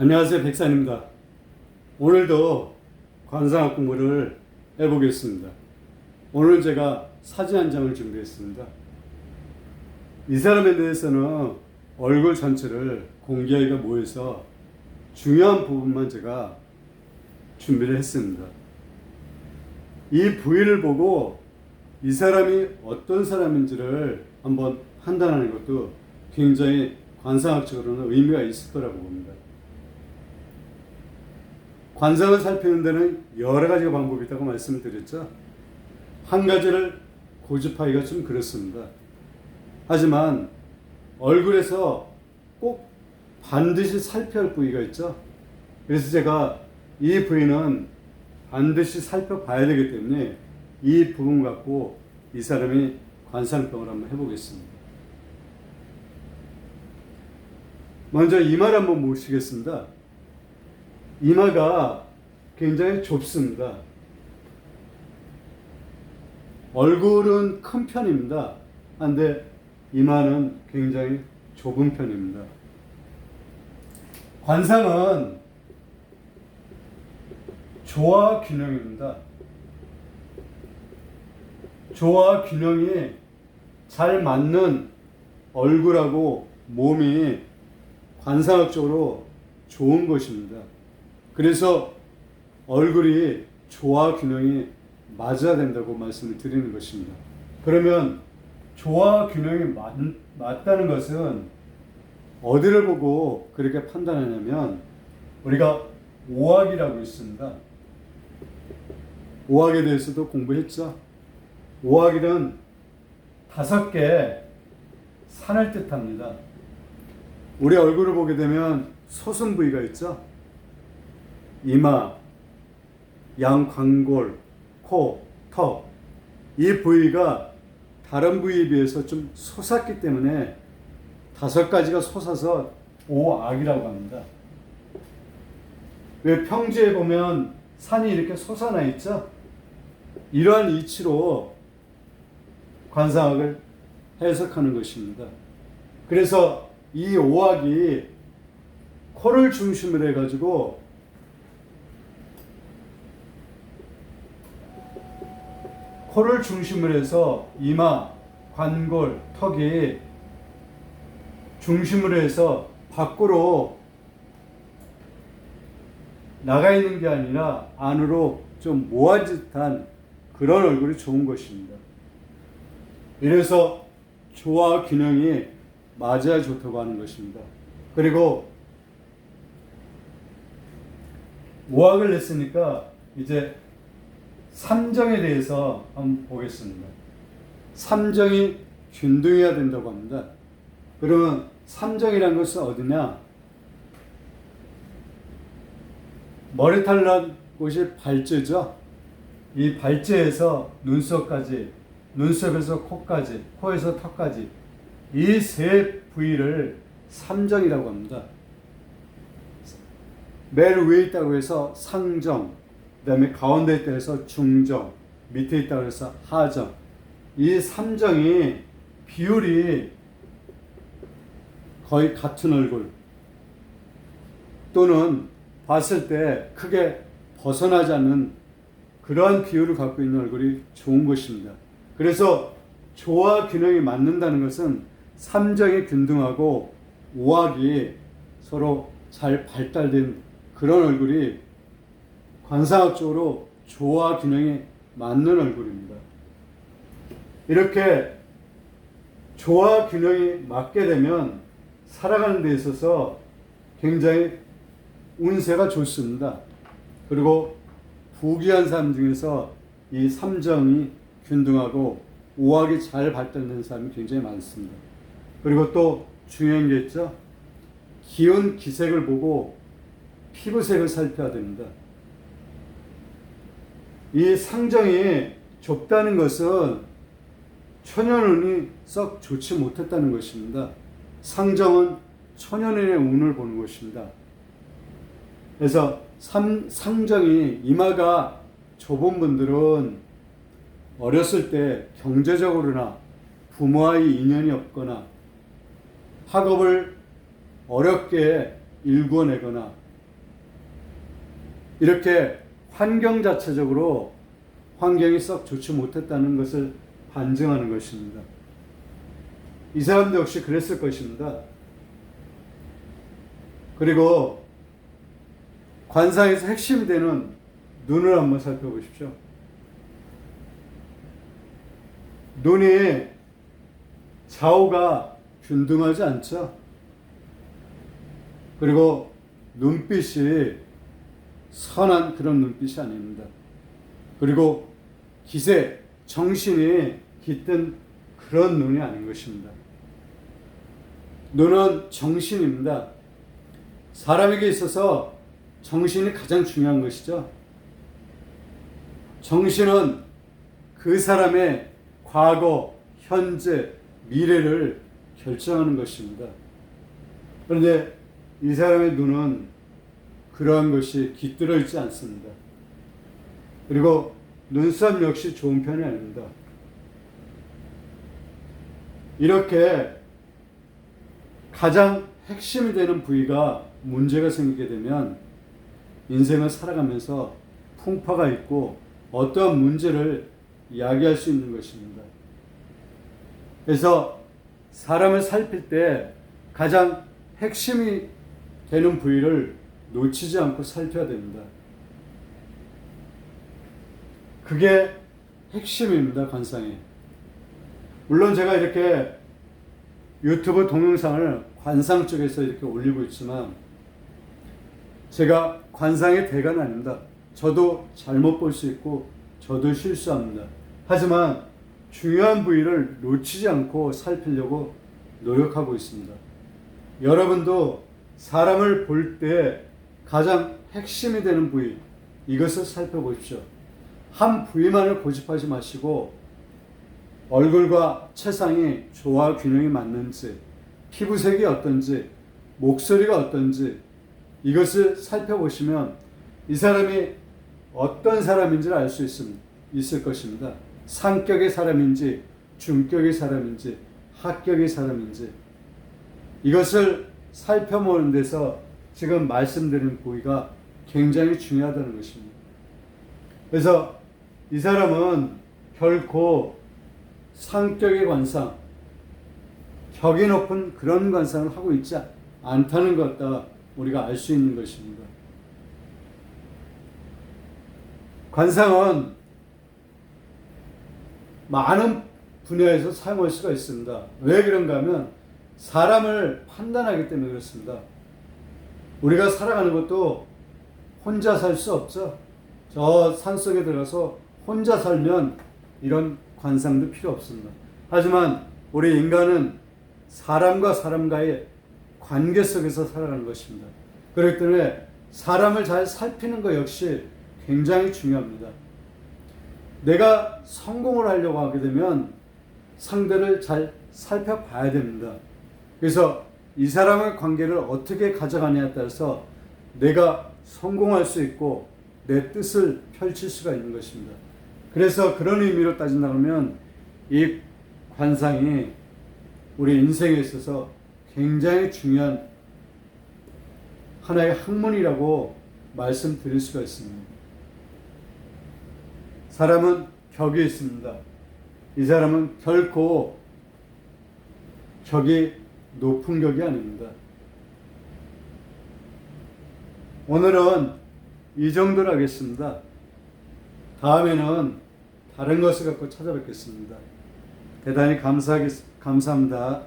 안녕하세요 백산입니다. 오늘도 관상학 공부를 해보겠습니다. 오늘 제가 사진 한 장을 준비했습니다. 이 사람에 대해서는 얼굴 전체를 공개하기가 뭐해서 중요한 부분만 제가 준비를 했습니다. 이 부위를 보고 이 사람이 어떤 사람인지를 한번 판단하는 것도 굉장히 관상학적으로는 의미가 있을 거라고 봅니다. 관상을 살피는 데는 여러 가지 방법이 있다고 말씀을 드렸죠. 한 가지를 고집하기가 좀 그렇습니다. 하지만 얼굴에서 꼭 반드시 살펴야 할 부위가 있죠. 그래서 제가 이 부위는 반드시 살펴봐야 되기 때문에 이 부분 갖고 이 사람이 관상병을 한번 해보겠습니다. 먼저 이마를 한번 모시겠습니다. 이마가 굉장히 좁습니다. 얼굴은 큰 편입니다. 한데 이마는 굉장히 좁은 편입니다. 관상은 조화 균형입니다. 조화 균형이 잘 맞는 얼굴하고 몸이 관상학적으로 좋은 것입니다. 그래서 얼굴이 조화 균형이 맞아야 된다고 말씀을 드리는 것입니다. 그러면 조화 균형이 맞, 맞다는 것은 어디를 보고 그렇게 판단하냐면 우리가 오학이라고 있습니다. 오학에 대해서도 공부했죠. 오학이는 다섯 개 산을 뜻합니다. 우리 얼굴을 보게 되면 소순 부위가 있죠. 이마, 양광골, 코, 턱. 이 부위가 다른 부위에 비해서 좀 솟았기 때문에 다섯 가지가 솟아서 오악이라고 합니다. 왜 평지에 보면 산이 이렇게 솟아나 있죠? 이러한 이치로 관상학을 해석하는 것입니다. 그래서 이 오악이 코를 중심으로 해가지고 코를 중심으로 해서 이마, 관골, 턱이 중심으로 해서 밖으로 나가 있는 게 아니라 안으로 좀 모아짓한 그런 얼굴이 좋은 것입니다. 이래서 조화 균형이 맞아야 좋다고 하는 것입니다. 그리고 오학을 냈으니까 이제 삼정에 대해서 한번 보겠습니다. 삼정이 균등해야 된다고 합니다. 그러면 삼정이라는 것은 어디냐? 머리털 난 곳이 발제죠. 이 발제에서 눈썹까지, 눈썹에서 코까지, 코에서 턱까지 이 세 부위를 삼정이라고 합니다. 맨 위에 있다고 해서 상정, 그 다음에 가운데 있다 해서 중정, 밑에 있다고 해서 하정. 이 삼정이 비율이 거의 같은 얼굴 또는 봤을 때 크게 벗어나지 않는 그러한 비율을 갖고 있는 얼굴이 좋은 것입니다. 그래서 조화 균형이 맞는다는 것은 삼정이 균등하고 오학이 서로 잘 발달된 그런 얼굴이 관상학적으로 조화 균형이 맞는 얼굴입니다. 이렇게 조화 균형이 맞게 되면 살아가는 데 있어서 굉장히 운세가 좋습니다. 그리고 부귀한 사람 중에서 이 삼정이 균등하고 오학이 잘 발달된 사람이 굉장히 많습니다. 그리고 또 중요한 게 있죠. 기운 기색을 보고 피부색을 살펴야 됩니다. 이 상정이 좁다는 것은 천연운이 썩 좋지 못했다는 것입니다. 상정은 천연운의 운을 보는 것입니다. 그래서 삼, 상정이 이마가 좁은 분들은 어렸을 때 경제적으로나 부모와의 인연이 없거나 학업을 어렵게 일궈내거나 이렇게 환경 자체적으로 환경이 썩 좋지 못했다는 것을 반증하는 것입니다. 이 사람도 역시 그랬을 것입니다. 그리고 관상에서 핵심이 되는 눈을 한번 살펴보십시오. 눈이 좌우가 균등하지 않죠. 그리고 눈빛이 선한 그런 눈빛이 아닙니다. 그리고 기세, 정신이 깃든 그런 눈이 아닌 것입니다. 눈은 정신입니다. 사람에게 있어서 정신이 가장 중요한 것이죠. 정신은 그 사람의 과거, 현재, 미래를 결정하는 것입니다. 그런데 이 사람의 눈은 그러한 것이 깃들어 있지 않습니다. 그리고 눈썹 역시 좋은 편이 아닙니다. 이렇게 가장 핵심이 되는 부위가 문제가 생기게 되면 인생을 살아가면서 풍파가 있고 어떠한 문제를 이야기할 수 있는 것입니다. 그래서 사람을 살필 때 가장 핵심이 되는 부위를 놓치지 않고 살펴야 됩니다. 그게 핵심입니다, 관상이. 물론 제가 이렇게 유튜브 동영상을 관상 쪽에서 이렇게 올리고 있지만 제가 관상의 대가는 아닙니다. 저도 잘못 볼 수 있고 저도 실수합니다. 하지만 중요한 부위를 놓치지 않고 살피려고 노력하고 있습니다. 여러분도 사람을 볼 때 가장 핵심이 되는 부위 이것을 살펴보십시오. 한 부위만을 고집하지 마시고 얼굴과 체상이 조화 균형이 맞는지 피부색이 어떤지 목소리가 어떤지 이것을 살펴보시면 이 사람이 어떤 사람인지를 알 수 있을 것입니다. 상격의 사람인지 중격의 사람인지 합격의 사람인지 이것을 살펴보는 데서 지금 말씀드린 부위가 굉장히 중요하다는 것입니다. 그래서 이 사람은 결코 상격의 관상, 격이 높은 그런 관상을 하고 있지 않다는 것다 우리가 알 수 있는 것입니다. 관상은 많은 분야에서 사용할 수가 있습니다. 왜 그런가 하면 사람을 판단하기 때문에 그렇습니다. 우리가 살아가는 것도 혼자 살 수 없죠. 저 산속에 들어가서 혼자 살면 이런 관상도 필요 없습니다. 하지만 우리 인간은 사람과 사람과의 관계 속에서 살아가는 것입니다. 그렇기 때문에 사람을 잘 살피는 것 역시 굉장히 중요합니다. 내가 성공을 하려고 하게 되면 상대를 잘 살펴봐야 됩니다. 그래서 이 사람의 관계를 어떻게 가져가냐에 따라서 내가 성공할 수 있고 내 뜻을 펼칠 수가 있는 것입니다. 그래서 그런 의미로 따진다면 이 관상이 우리 인생에 있어서 굉장히 중요한 하나의 학문이라고 말씀드릴 수가 있습니다. 사람은 격이 있습니다. 이 사람은 결코 격이 높은 격이 아닙니다. 오늘은 이 정도로 하겠습니다. 다음에는 다른 것을 갖고 찾아뵙겠습니다. 대단히 감사하겠, 감사합니다.